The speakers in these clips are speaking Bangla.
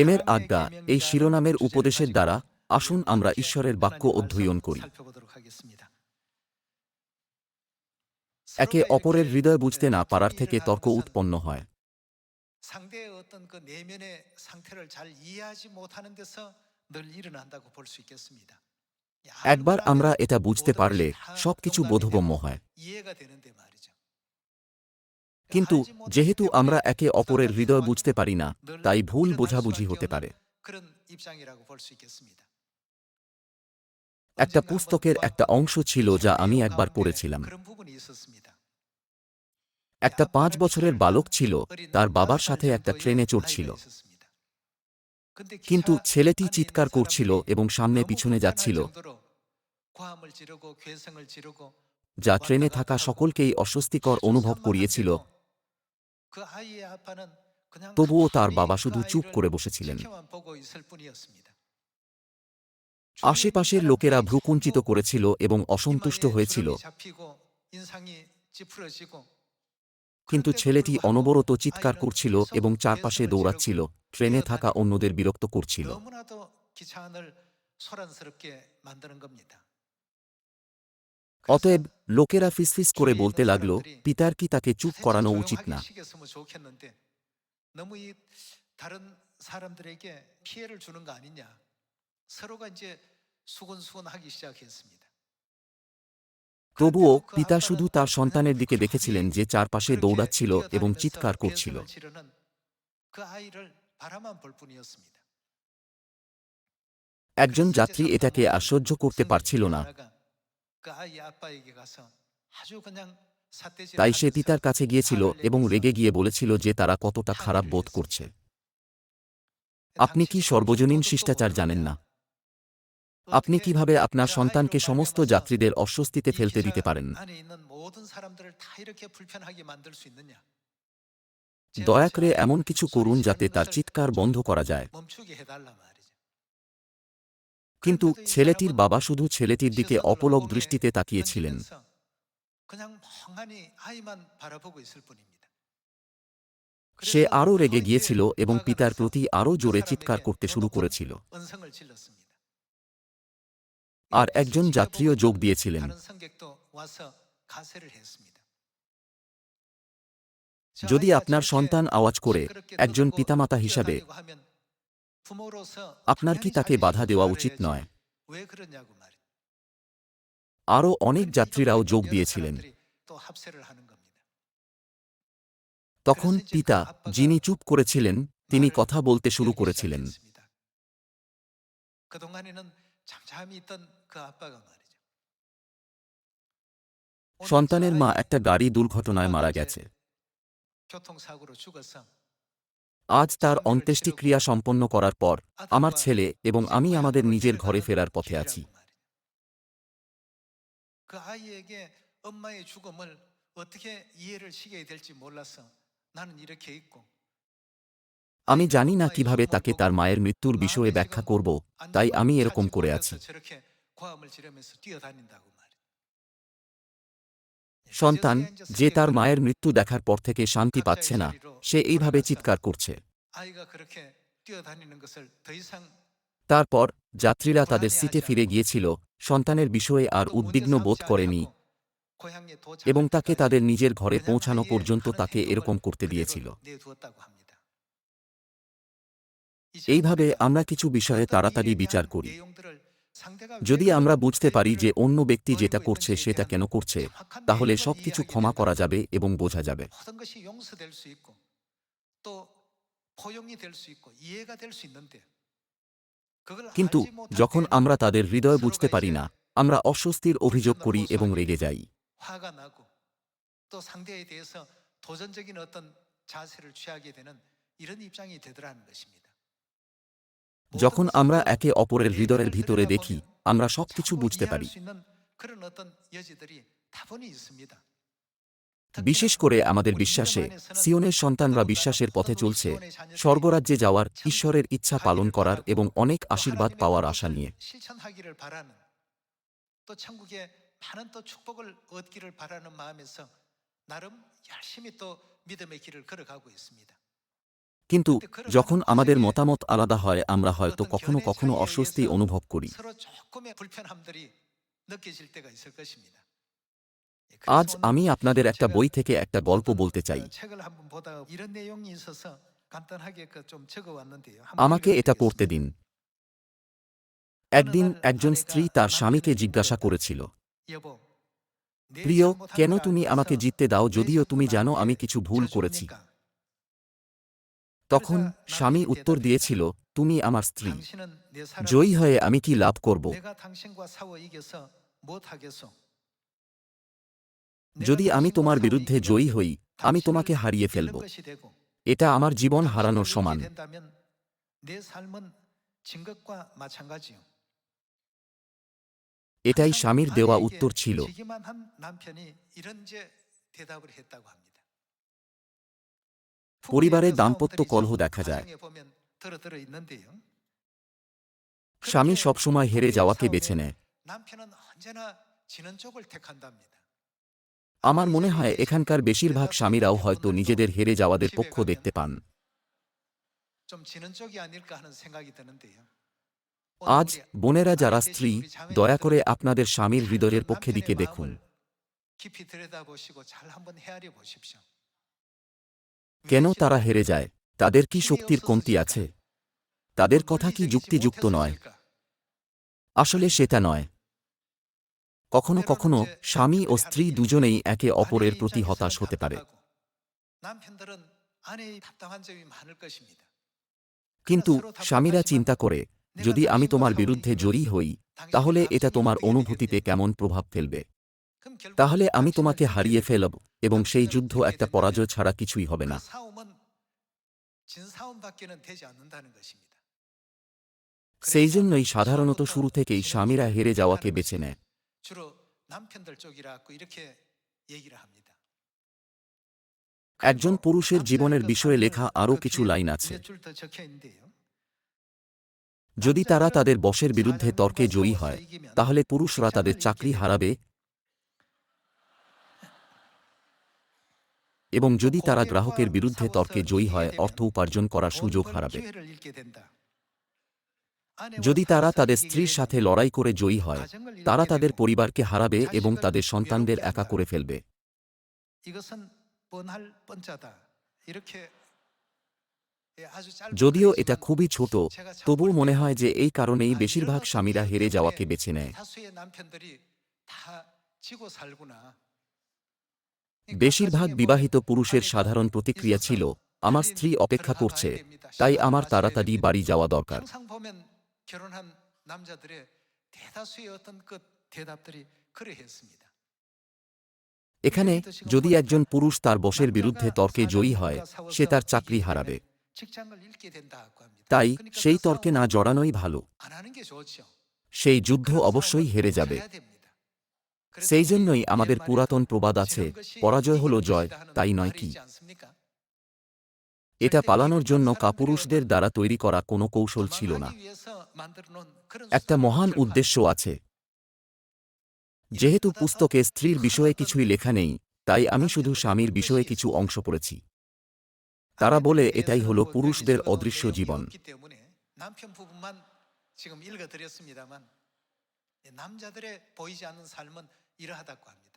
প্রেমের আজ্ঞা এই শিরোনামের উপদেশের দ্বারা আসুন আমরা ঈশ্বরের বাক্য অধ্যয়ন করি। একে অপরের হৃদয় বুঝতে না পারার থেকে তর্ক উৎপন্ন হয়। একবার আমরা এটা বুঝতে পারলে সবকিছু বোধগম্য হয়। কিন্তু যেহেতু আমরা একে অপরের হৃদয় বুঝতে পারি না, তাই ভুল বোঝাবুঝি হতে পারে। একটা পুস্তকের একটা অংশ ছিল যা আমি একবার পড়েছিলাম। একটা পাঁচ বছরের বালক ছিল, তার বাবার সাথে একটা ট্রেনে চড়ছিল। কিন্তু ছেলেটি চিৎকার করছিল এবং সামনে পিছনে যাচ্ছিল, যা ট্রেনে থাকা সকলকেই অস্বস্তিকর অনুভব করিয়েছিল। তবুও তার বাবা শুধু চুপ করে বসেছিলেন। আশেপাশের লোকেরা ভ্রুকুঞ্চিত করেছিল এবং অসন্তুষ্ট হয়েছিল। কিন্তু ছেলেটি অনবরত চিৎকার করছিল এবং চারপাশে দৌড়াচ্ছিল। ট্রেনে থাকা অন্যদের বিরক্ত করছিল। অতএব লোকেরা ফিসফিস করে বলতে লাগল পিতার কি তাকে চুপ করানো উচিত না? তবুও পিতা শুধু তার সন্তানের দিকে দেখেছিলেন যে চারপাশে দৌড়াচ্ছিল এবং চিৎকার করছিল। একজন যাত্রী এটাকে আশ্চর্য করতে পারছিল না। তাই সে পিতার কাছে গিয়েছিল এবং রেগে গিয়ে বলেছিল যে তারা কতটা খারাপ বোধ করছে। আপনি কি সর্বজনীন শিষ্টাচার জানেন না? আপনি কীভাবে আপনার সন্তানকে সমস্ত যাত্রীদের অস্বস্তিতে ফেলতে দিতে পারেন? দয়া করে এমন কিছু করুন যাতে তার চিৎকার বন্ধ করা যায়। কিন্তু ছেলেটির বাবা শুধু ছেলেটির দিকে অপলক দৃষ্টিতে তাকিয়েছিলেন। সে আরও রেগে গিয়েছিল এবং পিতার প্রতি আরও জোরে চিৎকার করতে শুরু করেছিল। আর একজন যাত্রীও যোগ দিয়েছিলেন। যদি আপনার সন্তান আওয়াজ করে একজন পিতামাতা হিসাবে আপনার কি তাকে বাধা দেওয়া উচিত নয়? আরও অনেক যাত্রীরাও যোগ দিয়েছিলেন। তখন পিতা যিনি চুপ করেছিলেন তিনি কথা বলতে শুরু করেছিলেন। সন্তানের মা একটা গাড়ি দুর্ঘটনায় মারা গেছে। আজ তার অন্ত্যেষ্টিক্রিয়া সম্পন্ন করার পর আমার ছেলে এবং আমি আমাদের নিজের ঘরে ফেরার পথে আছি। আমি জানি না কীভাবে তাকে তার মায়ের মৃত্যুর বিষয়ে ব্যাখ্যা করব তাই আমি এরকম করে আছি। সন্তান যে তার মায়ের মৃত্যু দেখার পর থেকে শান্তি পাচ্ছে না সে এইভাবে চিৎকার করছে। তারপর যাত্রীরা তাদের সিটে ফিরে গিয়েছিল সন্তানের বিষয়ে আর উদ্বিগ্ন বোধ করেনি এবং তাকে তাদের নিজের ঘরে পৌঁছানো পর্যন্ত তাকে এরকম করতে দিয়েছিল। এইভাবে আমরা কিছু বিষয়ে তাড়াতাড়ি বিচার করি। যদি আমরা বুঝতে পারি যে অন্য ব্যক্তি যেটা করছে সেটা কেন করছে তাহলে সবকিছু ক্ষমা করা যাবে এবং বোঝা যাবে। কিন্তু যখন আমরা তাদের হৃদয় বুঝতে পারি না আমরা অস্বস্তির অভিযোগ করি এবং রেগে যাই। যখন আমরা একে অপরের হৃদয়ের ভিতরে দেখি আমরা সবকিছু বুঝতে পারি। বিশেষ করে আমাদের বিশ্বাসে সিওনের সন্তানরা বিশ্বাসের পথে চলছে স্বর্গরাজ্যে যাওয়ার ঈশ্বরের ইচ্ছা পালন করার এবং অনেক আশীর্বাদ পাওয়ার আশা নিয়ে। কিন্তু যখন আমাদের মতামত আলাদা হয় আমরা হয়তো কখনো কখনো অস্বস্তি অনুভব করি। আজ আমি আপনাদের একটা বই থেকে একটা গল্প বলতে চাই। আমাকে এটা পড়তে দিন। একদিন একজন স্ত্রী তার স্বামীকে জিজ্ঞাসা করেছিল, প্রিয়, কেন তুমি আমাকে জিততে দাও যদিও তুমি জানো আমি কিছু ভুল করেছি? তখন স্বামী উত্তর দিয়েছিল, তুমি আমার স্ত্রী। জয়ী হয়ে আমি কি লাভ করব? যদি আমি তোমার বিরুদ্ধে জয়ী হই, আমি তোমাকে হারিয়ে ফেলব। এটা আমার জীবন হারানোর সমান। এটাই স্বামীর দেওয়া উত্তর ছিল। পরিবারে দাম্পত্য কলহ দেখা যায়। স্বামী সবসময় হেরে যাওয়াকে বেছে নেয়। আমার মনে হয় এখানকার বেশিরভাগ স্বামীরাও হয়তো নিজেদের হেরে যাওয়াদের পক্ষ দেখতে পান। আজ বোনেরা যারা স্ত্রী দয়া করে আপনাদের স্বামীর হৃদয়ের পক্ষে দিকে দেখুন। কেন তারা হেরে যায়? তাদের কি শক্তির কমতি আছে? তাদের কথা কি যুক্তিযুক্ত নয়? আসলে সেটা নয়। কখনো কখনো স্বামী ও স্ত্রী দুজনেই একে অপরের প্রতি হতাশ হতে পারে কিন্তু স্বামীরা চিন্তা করে যদি আমি তোমার বিরুদ্ধে জয়ী হই তাহলে এটা তোমার অনুভূতিতে কেমন প্রভাব ফেলবে তাহলে আমি তোমাকে হারিয়ে ফেলব এবং সেই যুদ্ধ একটা পরাজয় ছাড়া কিছুই হবে না সেই জন্যই সাধারণত শুরু থেকেই স্বামীরা হেরে যাওয়াকে বেছে নেয় একজন পুরুষের জীবনের বিষয়ে লেখা আরও কিছু লাইন আছে। যদি তারা তাদের বসের বিরুদ্ধে তর্কে জয়ী হয় তাহলে পুরুষরা তাদের চাকরি হারাবে। এবং যদি তারা গ্রাহকের বিরুদ্ধে তর্কে জয়ী হয় অর্থ উপার্জন করার সুযোগ হারাবে। যদি তারা তাদের স্ত্রীর সাথে লড়াই করে জয়ী হয়, তারা তাদের পরিবারকে হারাবে এবং তাদের সন্তানদের একা করে ফেলবে। যদিও এটা খুবই ছোট, তবুও মনে হয় যে এই কারণেই বেশিরভাগ স্বামীরা হেরে যাওয়াকে বেছে নেয়। বেশিরভাগ বিবাহিত পুরুষের সাধারণ প্রতিক্রিয়া ছিল, আমার স্ত্রী অপেক্ষা করছে, তাই আমার তাড়াতাড়ি বাড়ি যাওয়া দরকার। 결혼한 남자들의 대다수의 어떤 그 대답들이 그러했습니다. এখানে যদি একজন পুরুষ তার বসের বিরুদ্ধে তর্কে জয়ী হয় সে তার চাকরি হারাবে 직장을 잃게 된다고 합니다. তাই 그러니까 সেই 그 তর্কে না 싸움을 জড়ানোই ভালো 안 하는 게 좋죠. সেই যুদ্ধ 그런 অবশ্যই 싸움은 হেরে যাবে 져야 됩니다. 그래서 সেই 우리 জন্যই আমাদের 옛말에 পুরাতন প্রবাদ আছে 지는 것이 পরাজয় হল 이기는 জয় 것이다 하는 তাই নয় 말이 কি 있지 않습니까? এটা 절대 পালানোর 이기는 জন্য 사람들이 কাপুরুষদের দ্বারা তৈরি করা কোনো কৌশল ছিল না 도망하기 위해서 만들어놓은 그런 একটা 수단을 মহান 결박합니다. উদ্দেশ্য আছে যেহেতু পুস্তকে স্ত্রীর বিষয়ে কিছুই লেখা নেই তাই আমি শুধু স্বামীর বিষয়ে কিছু অংশ পড়েছি তারা বলে এটাই হলো পুরুষদের অদৃশ্য জীবন 남편 부분만 지금 읽어드렸습니다만 남자들의 보이지 않는 삶은 이러하다고 합니다.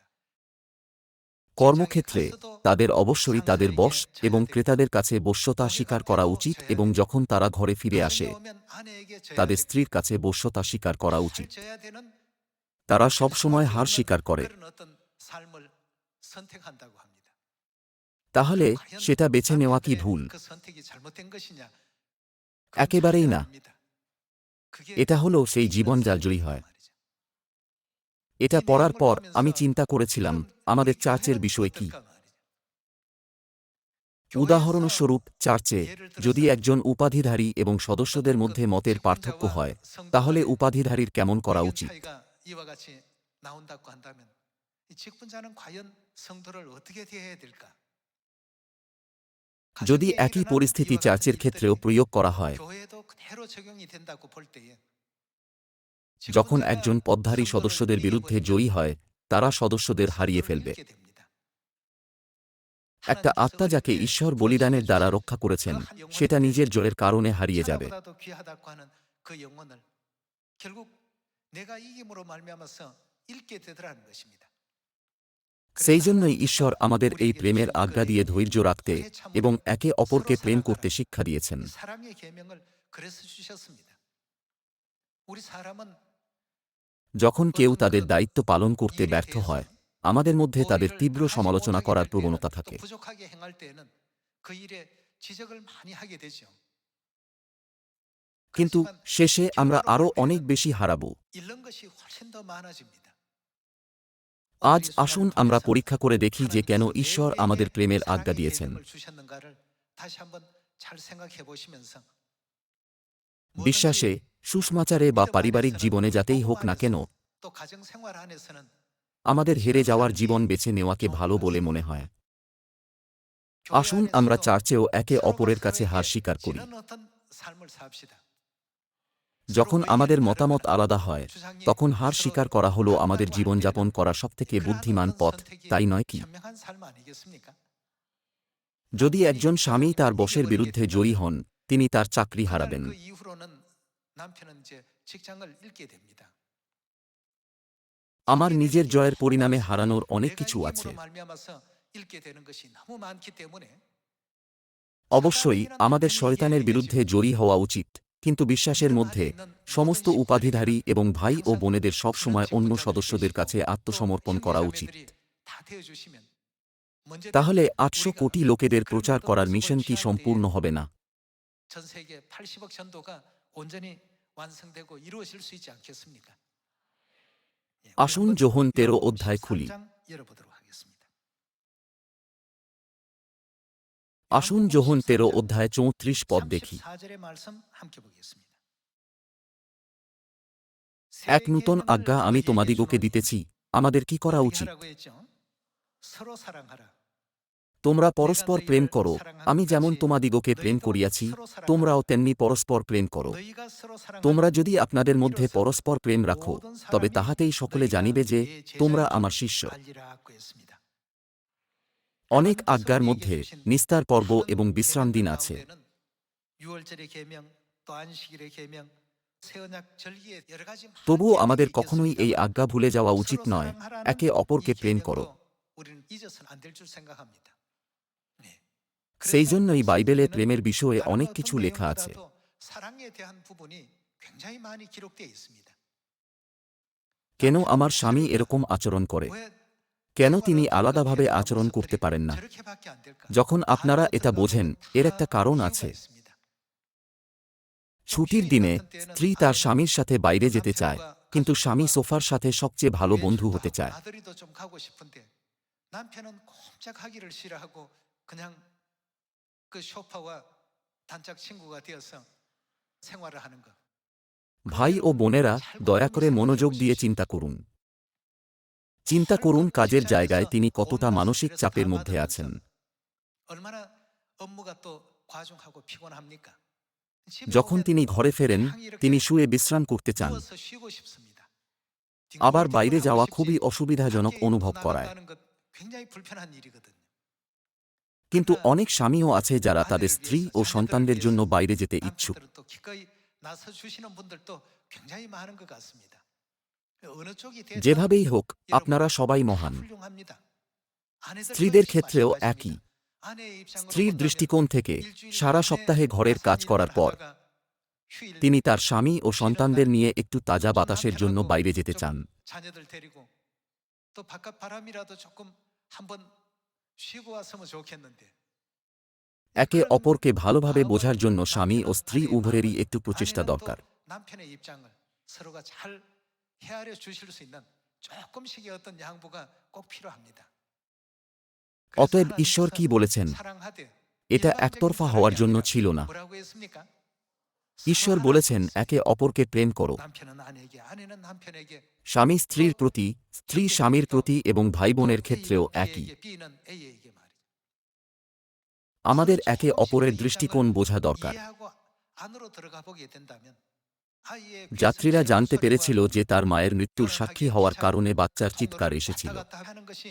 কর্মক্ষেত্রে, তাদের অবশ্যই তাদের বশ এবং ক্রেতাদের কাছে বশ্যতা স্বীকার করা উচিত এবং যখন তারা ঘরে ফিরে আসে, তাদের স্ত্রীর কাছে বশ্যতা স্বীকার করা উচিত। তারা সব সময় হার স্বীকার করে। তাহলে সেটা বেছে নেওয়া কি ভুল? একেবারেই না। এটা হলো সেই জীবন যা জয়ী হয়। এটা পড়ার পর আমি চিন্তা করেছিলাম, আমাদের চার্চের বিষয় কি? উদাহরণস্বরূপ, চার্চে যদি একজন উপাধিধারী এবং সদস্যদের মধ্যে মতের পার্থক্য হয়, তাহলে উপাধিধারীর কেমন করা উচিত? যদি একই পরিস্থিতি চার্চের ক্ষেত্রেও প্রয়োগ করা হয় যখন একজন পদ্ধারী সদস্যদের বিরুদ্ধে জয়ী হয়, তারা সদস্যদের হারিয়ে ফেলবে। একটা আত্মা যাকে ঈশ্বর বলিদানের দ্বারা রক্ষা করেছেন, সেটা নিজের জোরের কারণে হারিয়ে যাবে। সেই জন্যই ঈশ্বর আমাদের এই প্রেমের আজ্ঞা দিয়ে ধৈর্য রাখতে এবং একে অপরকে প্রেম করতে শিক্ষা দিয়েছেন। যখন কেউ তাদের দায়িত্ব পালন করতে ব্যর্থ হয় আমাদের মধ্যে তাদের তীব্র সমালোচনা করার প্রবণতা থাকে। কিন্তু শেষে আমরা আরও অনেক বেশি হারাব। আজ আসুন আমরা পরীক্ষা করে দেখি যে কেন ঈশ্বর আমাদের প্রেমের আজ্ঞা দিয়েছেন। বিশ্বাসে, সুষমাচারে বা পারিবারিক জীবনে যাতেই হোক না কেন, আমাদের হেরে যাওয়ার জীবন বেছে নেওয়াকে ভালো বলে মনে হয়। আসুন আমরা চার্চেও একে অপরের কাছে হার স্বীকার করি। যখন আমাদের মতামত আলাদা হয়, তখন হার স্বীকার করা হলো আমাদের জীবনযাপন করা সবথেকে বুদ্ধিমান পথ, তাই নয় কি? যদি একজন স্বামী তার বসের বিরুদ্ধে জয়ী হন তিনি তার চাকরি হারাবেন। আমার নিজের জয়ের পরিণামে হারানোর অনেক কিছু আছে। অবশ্যই আমাদের শয়তানের বিরুদ্ধে জয়ী হওয়া উচিত। কিন্তু বিশ্বাসের মধ্যে সমস্ত উপাধিধারী এবং ভাই ও বোনেদের সবসময় অন্য সদস্যদের কাছে আত্মসমর্পণ করা উচিত। তাহলে আটশো কোটি লোকেদের প্রচার করার মিশন কি সম্পূর্ণ হবে না? 전 세계 80억 전도가 온전히 완성되고 이루어질 수 있지 않겠습니까? 예, 우리 আসুন 한번 যোহন তেরো 요한복음 অধ্যায় খুলি 13장 열어보도록 하겠습니다. আসুন যোহন তেরো অধ্যায় চৌত্রিশ পদ দেখি 34절의 말씀 함께 보겠습니다. এক নূতন আজ্ঞা আমি তোমাদিগকে দিতেছি আমাদের কি করা উচিত তোমরা পরস্পর প্রেম করো আমি যেমন তোমাদিগকে প্রেম করিয়াছি তোমরাও তেমনি পরস্পর প্রেম করো 너희가 서로 사랑하라. তোমরা যদি আপনাদের মধ্যে পরস্পর প্রেম রাখো তবে তাহাতেই সকলে জানিবে যে তোমরা আমার শিষ্য 알리라고 했습니다. অনেক আজ্ঞার মধ্যে নিস্তার পর্ব এবং বিশ্রাম দিন আছে 유월절의 계명, 또 안식일의 계명, 세언약 절기의 여러 가지 많은 তবুও আমাদের 계명이 কখনোই 있겠습니다. এই আজ্ঞা ভুলে যাওয়া উচিত 서로 নয় 사랑하라는 একে অপরকে 이 প্রেম 계명으로 করো 우리는 잊어서는 안 될 줄 생각합니다. সেই জন্যই বাইবেলে প্রেমের বিষয়ে অনেক কিছু লেখা আছে। কেন আমার স্বামী এরকম আচরণ করে? কেন তিনি আলাদাভাবে আচরণ করতে পারেন না? যখন আপনারা এটা বোঝেন এর একটা কারণ আছে। ছুটির দিনে স্ত্রী তার স্বামীর সাথে বাইরে যেতে চায় কিন্তু স্বামী সোফার সাথে সবচেয়ে ভালো বন্ধু হতে চায়। 그냥 그 소파와 단짝 친구가 되어서 생활을 하는 거. ভাই ও বোনেরা দয়া করে মনোযোগ দিয়ে চিন্তা করুন চিন্তা করুন কাজের জায়গায় তিনি কতটা মানসিক চাপের মধ্যে আছেন 얼마나 업무가 또 과중하고 피곤합니까? 집에 যখন 오면 তিনি ঘরে ফেরেন 항 이렇게 তিনি শুয়ে বিশ্রাম করতে চান 누워서 쉬고 싶습니다. আবার 뒹굴뒹굴 বাইরে 하고 যাওয়া 싶지. খুবই অসুবিধাজনক 밖에 অনুভব করায় কিন্তু অনেক স্বামীও আছে যারা তাদের স্ত্রী ও সন্তানদের জন্য বাইরে যেতে ইচ্ছুক। যেভাবেই হোক, আপনারা সবাই মহান। স্ত্রীদের ক্ষেত্রেও একই। স্ত্রীর দৃষ্টিকোণ থেকে সারা সপ্তাহে ঘরের কাজ করার পর তিনি তার স্বামী ও সন্তানদের নিয়ে একটু তাজা বাতাসের জন্য বাইরে যেতে চান। একে অপরকে ভালোভাবে বোঝার জন্য স্বামী ও স্ত্রী উভয়েরই একটু প্রচেষ্টা দরকার। অতএব ঈশ্বর কি বলেছেন? এটা একতরফা হওয়ার জন্য ছিল না। ঈশ্বর 서로 বলেছেন 하나님께서 একে অপরকে প্রেম করো 남편은 아내에게 아내는 남편에게 স্বামী স্ত্রীর প্রতি স্ত্রী স্বামীর প্রতি এবং ভাই বোনের 또 ক্ষেত্রেও A는 একই B에게, B는 A에게 말이죠. আমাদের 서로 একে 조금씩 অপরের 그 দৃষ্টিকোণ 입장을 বোঝা দরকার 이해하고 안으로 들어가 보게 된다면 아이의 যাত্রীরা 귀에서 জানতে 소리와 পেরেছিল যে তার মায়ের মৃত্যুর সাক্ষী হওয়ার কারণে বাচ্চার 통로를 চিৎকার 왔다 এসেছিল 갔다 하는 것이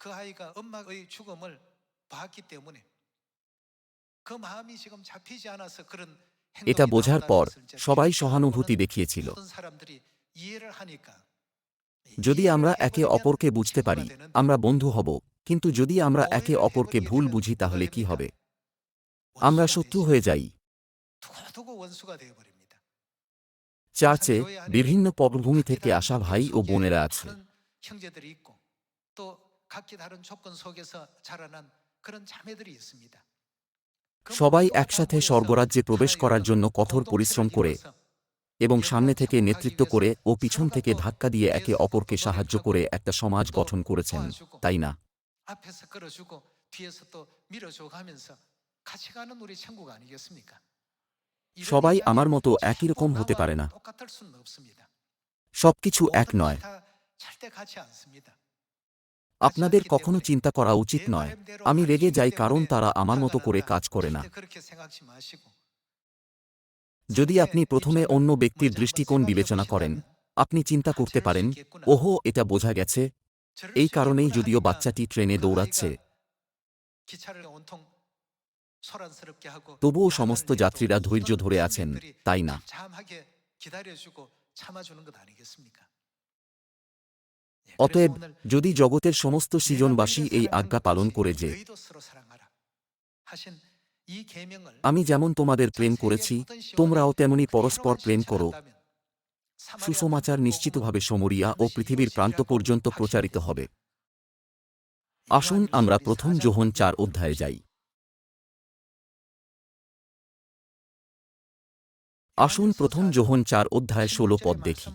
그 아이가 엄마의 죽음을 봤기 때문에 그 마음이 지금 잡히지 않아서 그런 এটা 행동이 বোঝার পর 나온다는 것을 이제 সবাই 비롯하고는 সহানুভূতি দেখিয়েছিল 모든 사람들이 이해를 하니까 যদি 이해를 আমরা একে 해버리면 অপরকে বুঝতে 친구가 পারি 되는데 আমরা বন্ধু হব কিন্তু যদি আমরা একে 오해를 অপরকে 해버리게 ভুল 되면 বুঝি তাহলে 뭐가 কি 됩니까? হবে আমরা 원수가 শত্রু 되죠. হয়ে যাই 두고두고 원수가 되어버립니다. চার্চে বিভিন্ন পটভূমি থেকে আসা ভাই ও বোনেরা আছে 다른 형제들이 있고 또 각기 다른 조건 속에서 자라난 그런 자매들이 있습니다. সবাই একসাথে স্বর্গরাজ্যে প্রবেশ করার জন্য কঠোর পরিশ্রম করে এবং সামনে থেকে নেতৃত্ব করে ও পিছন থেকে ধাক্কা দিয়ে একে অপরকে সাহায্য করে একটা সমাজ গঠন করেছেন, তাই না? সবাই আমার মতো একই রকম হতে পারে না। সবকিছু এক নয়। আপনাদের কখনো চিন্তা করা উচিত নয়। আমি রেগে যাই কারণ তারা আমার মতো করে কাজ করে না। যদি আপনি প্রথমে অন্য ব্যক্তির দৃষ্টিকোণ বিবেচনা করেন আপনি চিন্তা করতে পারেন ওহো এটা বোঝা গেছে। এই কারণেই যদিও বাচ্চাটি ট্রেনে দৌড়াচ্ছে। তবুও সমস্ত যাত্রীরা ধৈর্য ধরে আছেন তাই না? অতএব যদি জগতের সমস্ত সৃজনবাসী এই আজ্ঞা পালন করে যে, আমি যেমন তোমাদের প্রেম করেছি, তোমরাও তেমনি পরস্পর প্রেম করো। সুসমাচার নিশ্চিতভাবে সমরিয়া ও পৃথিবীর প্রান্ত পর্যন্ত প্রচারিত হবে। আসুন আমরা প্রথম যোহন চার অধ্যায়ে যাই। আসুন প্রথম যোহন চার অধ্যায় ষোলো পদ দেখি।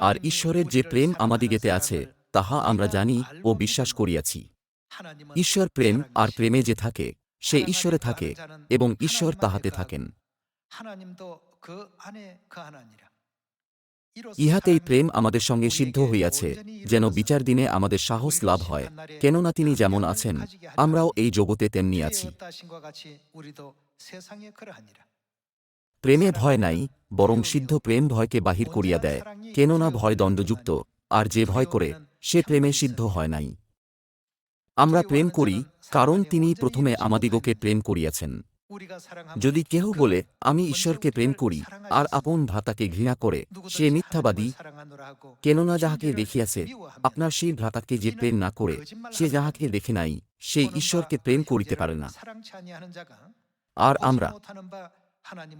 আর ঈশ্বরের যে প্রেম আমাদিগেতে আছে, তাহা আমরা জানি ও বিশ্বাস করিয়াছি। ঈশ্বর প্রেম আর প্রেমে যে থাকে, সে ঈশ্বরে থাকে এবং ঈশ্বর তাহাতে থাকেন। ইহাতেই প্রেম আমাদের সঙ্গে সিদ্ধ হইয়াছে, যেন বিচার দিনে আমাদের সাহস লাভ হয়। কেননা তিনি যেমন আছেন, আমরাও এই জগতে তেমনি আছি। প্রেমে ভয় নাই, বরং সিদ্ধ প্রেম ভয়কে বাহির করিয়া দেয়, কেননা ভয় দণ্ডযুক্ত আর যে ভয় করে, সে প্রেমে সিদ্ধ হয় নাই। আমরা প্রেম করি, কারণ তিনি প্রথমে আমাদিগকে প্রেম করিয়াছেন। যদি কেহ বলে, আমি ঈশ্বরকে প্রেম করি, আর আপন ভ্রাতাকে ঘৃণা করে, সে মিথ্যাবাদী, কেননা যাহাকে দেখিয়াছে, আপনার সেই ভ্রাতাকে যে প্রেম না করে, সে যাহাকে দেখে নাই, সেই ঈশ্বরকে প্রেম করিতে পারে না। আর আমরা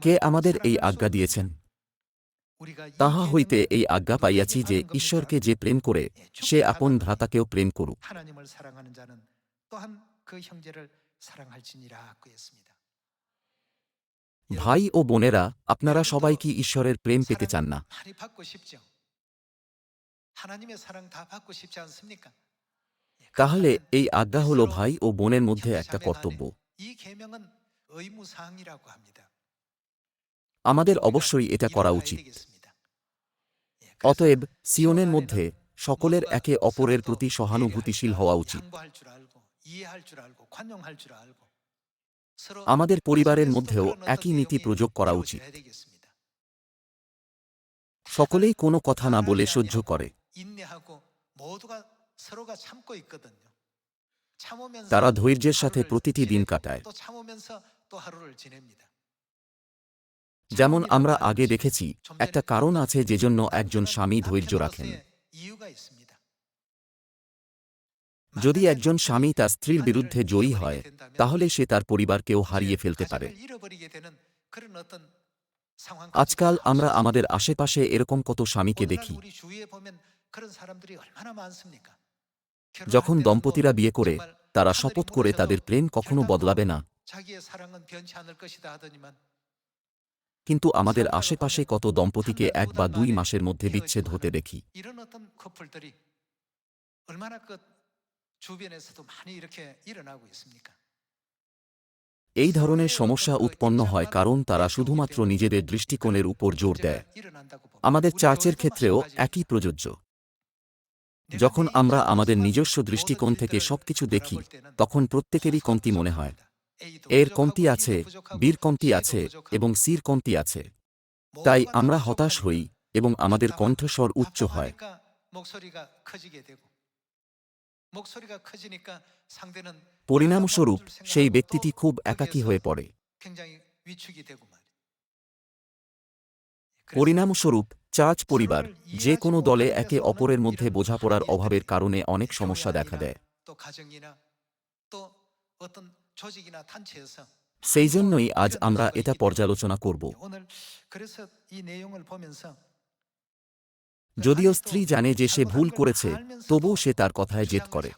কে আমাদের এই আজ্ঞা দিয়েছেন? তাহা হইতে এই আজ্ঞা পাইয়াছি যে ঈশ্বরকে যে প্রেম করে সে আপন ভ্রাতাকেও প্রেম করুক। ভাই ও বোনেরা আপনারা সবাই কি ঈশ্বরের প্রেম পেতে চান না? তাহলে এই আজ্ঞা হল ভাই ও বোনের মধ্যে একটা কর্তব্য। আমাদের অবশ্যই এটা করা উচিত। অতএব সিওনের মধ্যে সকলের একে অপরের প্রতি সহানুভূতিশীল হওয়া উচিত। আমাদের পরিবারের মধ্যেও একই নীতি প্রযোগ করা উচিত। সকলেই কোনো কথা না বলে সহ্য করে। তারা ধৈর্যের সাথে প্রতিটি দিন কাটায়। যেমন আমরা আগে দেখেছি, একটা কারণ আছে যে জন্য একজন স্বামী ধৈর্য রাখেন। যদি একজন স্বামী তার স্ত্রীর বিরুদ্ধে জয়ী হয়, তাহলে সে তার পরিবারকেও হারিয়ে ফেলতে পারে। আজকাল আমরা আমাদের আশেপাশে এরকম কত স্বামীকে দেখি। যখন দম্পতিরা বিয়ে করে, তারা শপথ করে তাদের প্রেম কখনো বদলাবে না। কিন্তু আমাদের আশেপাশে কত দম্পতিকে এক বা দুই মাসের মধ্যে বিচ্ছেদ হতে দেখি। এই ধরনের সমস্যা উৎপন্ন হয় কারণ তারা শুধুমাত্র নিজেদের দৃষ্টিকোণের উপর জোর দেয়। আমাদের চার্চের ক্ষেত্রেও একই প্রযোজ্য। যখন আমরা আমাদের নিজস্ব দৃষ্টিকোণ থেকে সবকিছু দেখি তখন প্রত্যেকেরই কমতি মনে হয়। এর কমতি আছে বীর কমতি আছে এবং সির কমতি আছে। তাই আমরা হতাশ হই এবং আমাদের কণ্ঠস্বর উচ্চ হয়। পরিণামস্বরূপ সেই ব্যক্তিটি খুব একাকী হয়ে পড়ে। পরিণামস্বরূপ চার্চ পরিবার যে কোনো দলে একে অপরের মধ্যে বোঝাপড়ার অভাবের কারণে অনেক সমস্যা দেখা দেয়। সেই জন্যই আজ আমরা এটা পর্যালোচনা করব যদিও স্ত্রী জানে যে সে ভুল করেছে তবুও সে তার কথায় জেদ করে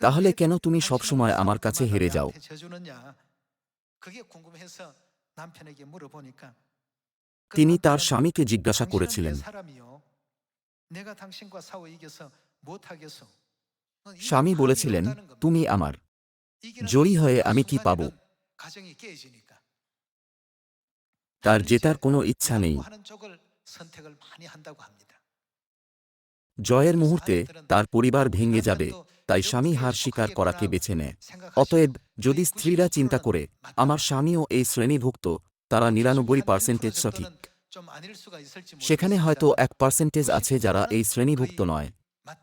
তাহলে কেন তুমি সবসময় আমার কাছে হেরে যাও তিনি তার স্বামীকে জিজ্ঞাসা করেছিলেন স্বামী বলেছিলেন, তুমি আমার জয়ী হয়ে আমি কি পাব? তার জেতার কোনো ইচ্ছা নেই। জয়ের মুহূর্তে তার পরিবার ভেঙে যাবে, তাই স্বামী হার স্বীকার করাকে বেছে নেয়। অতএব যদি স্ত্রীরা চিন্তা করে, আমার স্বামীও এই শ্রেণীভুক্ত, তারা নিরানব্বই পার্সেন্টেজ সঠিক সেখানে হয়তো এক পার্সেন্টেজ আছে যারা এই শ্রেণীভুক্ত নয়।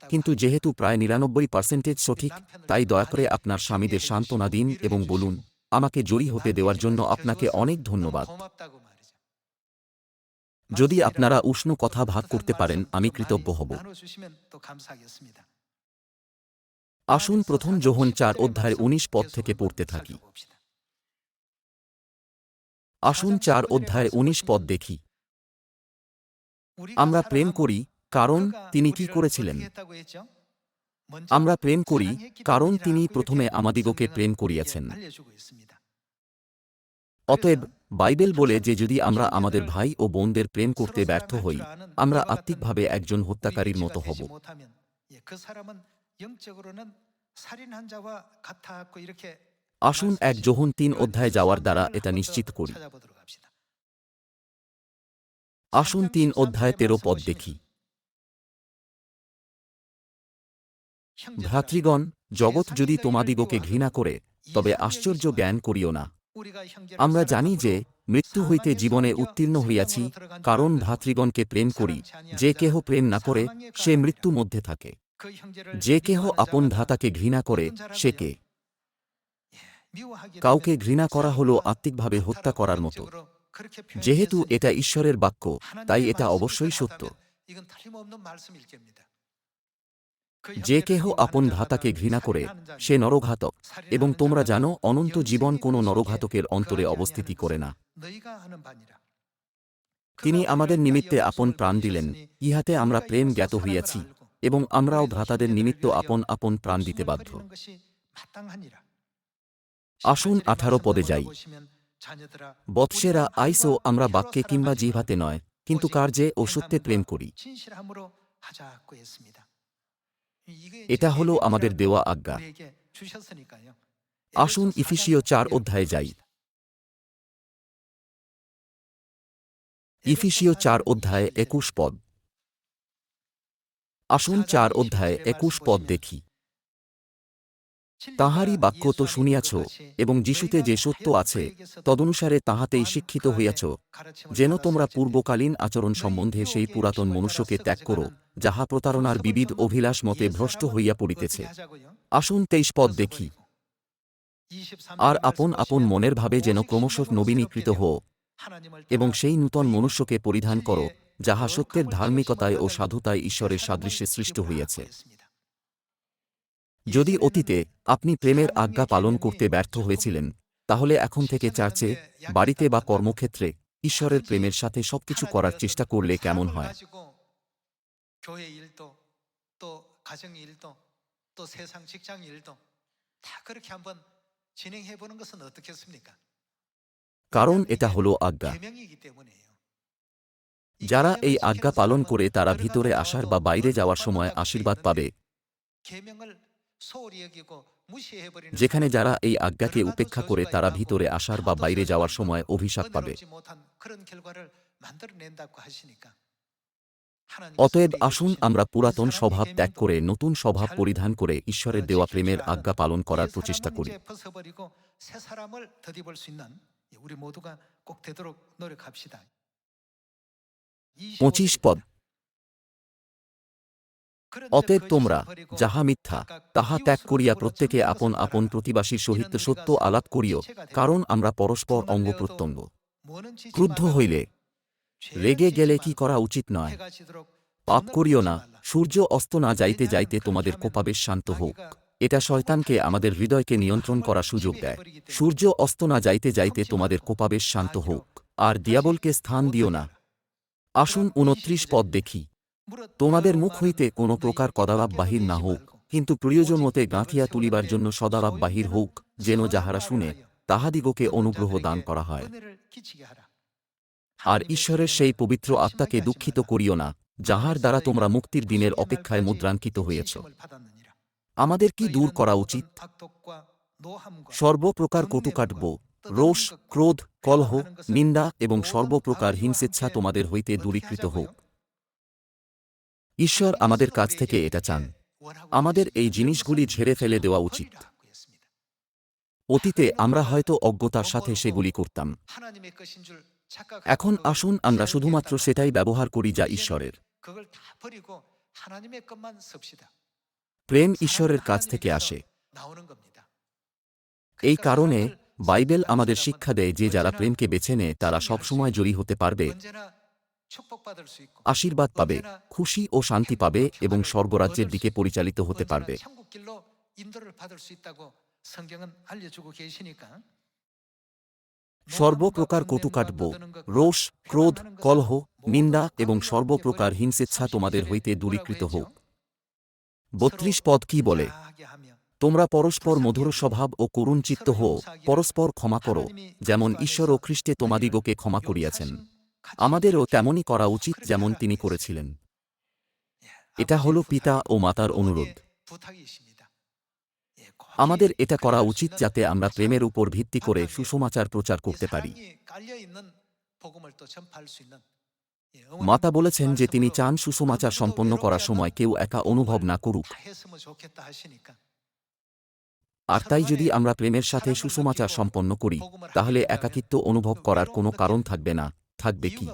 কিন্তু যেহেতু প্রায় নিরানব্বই পার্সেন্টেজ সঠিক, তাই দয়া করে আপনার স্বামীদের সান্ত্বনা দিন এবং বলুন, আমাকে জয়ী হতে দেওয়ার জন্য আপনাকে অনেক ধন্যবাদ। যদি আপনারা উষ্ণ কথা ভাগ করতে পারেন, আমি কৃতজ্ঞ হব। আসুন প্রথম যোহন চার অধ্যায়ের উনিশ পদ থেকে পড়তে থাকি। আসুন চার অধ্যায় উনিশ পদ দেখি। আমরা প্রেম করি কারণ তিনি কি করেছিলেন? আমরা প্রেম করি কারণ তিনি প্রথমে আমাদিগকে প্রেম করিয়াছেন। অতএব বাইবেল বলে যে যদি আমরা আমাদের ভাই ও বোনদের প্রেম করতে ব্যর্থ হই, আমরা আত্মিকভাবে একজন হত্যাকারীর মতো হব। আসুন এক যোহন তিন অধ্যায় যাওয়ার দ্বারা এটা নিশ্চিত করি। আসুন তিন অধ্যায় তেরো পদ দেখি। ভ্রাতৃগণ জগৎ যদি তোমাদিগকে ঘৃণা করে তবে আশ্চর্য জ্ঞান করিও না। আমরা জানি যে মৃত্যু হইতে জীবনে উত্তীর্ণ হইয়াছি কারণ ভ্রাতৃগণকে প্রেম করি যে কেহ প্রেম না করে সে মৃত্যু মধ্যে থাকে। যে কেহ আপন ভ্রাতাকে ঘৃণা করে সে কে? কাউকে ঘৃণা করা হল আত্মিকভাবে হত্যা করার মতো। যেহেতু এটা ঈশ্বরের বাক্য তাই এটা অবশ্যই সত্য। যে কেহ আপন ভ্রাতাকে ঘৃণা করে, সে নরঘাতক। এবং তোমরা জানো, অনন্ত জীবন কোনো নরঘাতকের অন্তরে অবস্থিতি করে না। তিনি আমাদের নিমিত্তে আপন প্রাণ দিলেন, ইহাতে আমরা প্রেম জ্ঞাত হইয়াছি, এবং আমরাও ভ্রাতাদের নিমিত্ত আপন আপন প্রাণ দিতে বাধ্য। আসুন আঠারো পদে যাই। বৎসেরা, আইসো, আমরা বাক্যে কিংবা জিভাতে নয়, কিন্তু কার্যে ও সত্যে প্রেম করি। এটা হলো আমাদের দেওয়া আজ্ঞা। আসুন ইফিসীয় চার অধ্যায়ে যাই। ইফিসীয় চার অধ্যায়ে একুশ পদ। আসুন চার অধ্যায়ে একুশ পদ দেখি। তাহারই বাক্য তো শুনিয়াছ এবং যিশুতে যে সত্য আছে তদনুসারে তাহাতেই শিক্ষিত হইয়াছ। যেন তোমরা পূর্বকালীন আচরণ সম্বন্ধে সেই পুরাতন মনুষ্যকে ত্যাগ করো যাহা প্রতারণার বিবিধ অভিলাষ মতে ভ্রষ্ট হইয়া পড়িতেছে। আসুন তেইশ পদ দেখি। আর আপন আপন মনের ভাবে যেন ক্রমশ নবীনীকৃত হো এবং সেই নূতন মনুষ্যকে পরিধান করো যাহা সত্যের ধার্মিকতায় ও সাধুতায় ঈশ্বরের সাদৃশ্যে সৃষ্ট হইয়াছে। যদি অতীতে আপনি প্রেমের আজ্ঞা পালন করতে ব্যর্থ হয়েছিলেন, তাহলে এখন থেকে চার্চে, বাড়িতে বা কর্মক্ষেত্রে ঈশ্বরের প্রেমের সাথে সবকিছু করার চেষ্টা করলে কেমন হয়? কারণ এটা হলো আজ্ঞা। যারা এই আজ্ঞা পালন করে তারা ভিতরে আসার বা বাইরে যাওয়ার সময় আশীর্বাদ পাবে। যেখানে যারা এই আজ্ঞাকে উপেক্ষা করে তারা ভিতরে আসার বা বাইরে যাওয়ার সময় অভিশাপ পাবে। অতএব আসুন আমরা পুরাতন স্বভাব ত্যাগ করে নতুন স্বভাব পরিধান করে ঈশ্বরের দেওয়া প্রেমের আজ্ঞা পালন করার প্রচেষ্টা করি। পঁচিশ পদ। অতএব তোমরা, যাহা মিথ্যা, তাহা ত্যাগ করিয়া প্রত্যেকে আপন আপন প্রতিবাসীর সহিত সত্য আলাপ করিও, কারণ আমরা পরস্পর অঙ্গ প্রত্যঙ্গ ক্রুদ্ধ হইলে, রেগে গেলে কি করা উচিত নয়। পাপ করিও না, সূর্য অস্ত না যাইতে যাইতে তোমাদের কোপাবেশ শান্ত হোক। এটা শয়তানকে আমাদের হৃদয়কে নিয়ন্ত্রণ করা সুযোগ দেয়। সূর্য অস্ত না যাইতে যাইতে তোমাদের কোপাবেশ শান্ত হোক। আর দিয়াবলকে স্থান দিও না। আসুন উনত্রিশ পদ দেখি। তোমাদের মুখ হইতে কোনো প্রকার কদালাপ বাহির না হোক, কিন্তু প্রয়োজন মতে গাঁথিয়া তুলিবার জন্য সদালাপ বাহির হোক, যেন যাহারা শুনে, তাহাদিগকে অনুগ্রহ দান করা হয়। আর ঈশ্বরের সেই পবিত্র আত্মাকে দুঃখিত করিও না, যাহার দ্বারা তোমরা মুক্তির দিনের অপেক্ষায় মুদ্রাঙ্কিত হইয়াছ আমাদের কি দূর করা উচিত? সর্বপ্রকার কটুকাটব রোষ, ক্রোধ, কলহ, নিন্দা এবং সর্বপ্রকার হিংসেচ্ছা তোমাদের হইতে দূরীকৃত হোক। ঈশ্বর আমাদের কাছ থেকে এটা চান। আমাদের এই জিনিসগুলি ঝেড়ে ফেলে দেওয়া উচিত। অতীতে আমরা হয়তো অজ্ঞতার সাথে সেগুলি করতাম। এখন আসুন আমরা শুধুমাত্র সেটাই ব্যবহার করি যা ঈশ্বরের। প্রেম ঈশ্বরের কাছ থেকে আসে। এই কারণে বাইবেল আমাদের শিক্ষা দেয় যে যারা প্রেমকে বেছে নেয়, তারা সবসময় জয়ী হতে পারবে। আশীর্বাদ পাবে খুশি ও শান্তি পাবে এবং স্বর্গরাজ্যের দিকে পরিচালিত হতে পারবে। সর্বপ্রকার কটুকাটব রোষ ক্রোধ কলহ নিন্দা এবং সর্বপ্রকার হিংসেচ্ছা তোমাদের হইতে দূরীকৃত হোক। বত্রিশ পদ কি বলে? তোমরা পরস্পর মধুর স্বভাব ও করুণ চিত্ত হো পরস্পর ক্ষমা করো যেমন ঈশ্বর ও খ্রিস্টে তোমাদিগকে ক্ষমা করিয়াছেন। আমাদেরও তেমনই করা উচিত যেমন তিনি করেছিলেন। এটা হল পিতা ও মাতার অনুরোধ। আমাদের এটা করা উচিত যাতে আমরা প্রেমের উপর ভিত্তি করে সুসমাচার প্রচার করতে পারি। মাতা বলেছেন যে তিনি চান সুসমাচার সম্পন্ন করার সময় কেউ একা অনুভব না করুক। আর তাই যদি আমরা প্রেমের সাথে সুসমাচার সম্পন্ন করি তাহলে একাকিত্ব অনুভব করার কোনো কারণ থাকবে না। থাকবে কি?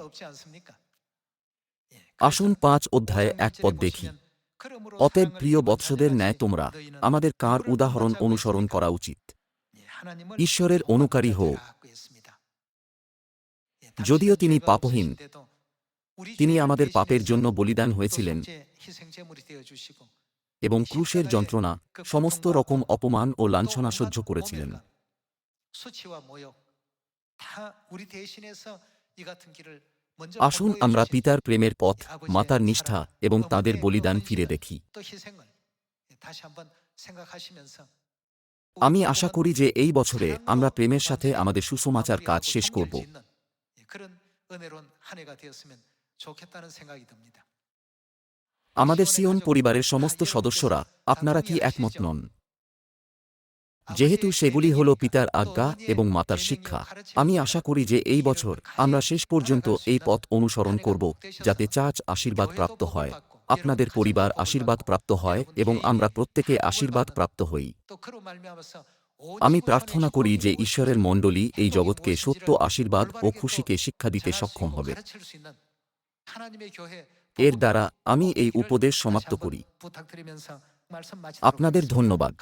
আসুন পাঁচ অধ্যায়ে এক পদ দেখি। অতএব প্রিয় বৎসদের ন্যায় তোমরা আমাদের কার উদাহরণ অনুসরণ করা উচিত? ঈশ্বরের অনুকারী হও যদিও তিনি পাপহীন তিনি আমাদের পাপের জন্য বলিদান হয়েছিলেন। এবং ক্রুশের যন্ত্রণা সমস্ত রকম অপমান ও লাঞ্ছনা সহ্য করেছিলেন। আসুন আমরা পিতার প্রেমের পথ মাতার নিষ্ঠা এবং তাদের বলিদান ফিরে দেখি। আমি আশা করি যে এই বছরে আমরা প্রেমের সাথে আমাদের সুসমাচার কাজ শেষ করব। আমাদের সিয়ন পরিবারের সমস্ত সদস্যরা আপনারা কি একমত নন? যেহেতু সেগুলি হল পিতার আজ্ঞা এবং মাতার শিক্ষা, আমি আশা করি যে এই বছর আমরা শেষ পর্যন্ত এই পথ অনুসরণ করব যাতে চাচ আশীর্বাদ প্রাপ্ত হয়, আপনাদের পরিবার আশীর্বাদ প্রাপ্ত হয় এবং আমরা প্রত্যেকে আশীর্বাদ প্রাপ্ত হই। আমি প্রার্থনা করি যে ঈশ্বরের মণ্ডলী এই জগৎকে সত্য আশীর্বাদ ও খুশিকে শিক্ষা দিতে সক্ষম হবে। এর দ্বারা আমি এই উপদেশ সমাপ্ত করি। আপনাদের ধন্যবাদ।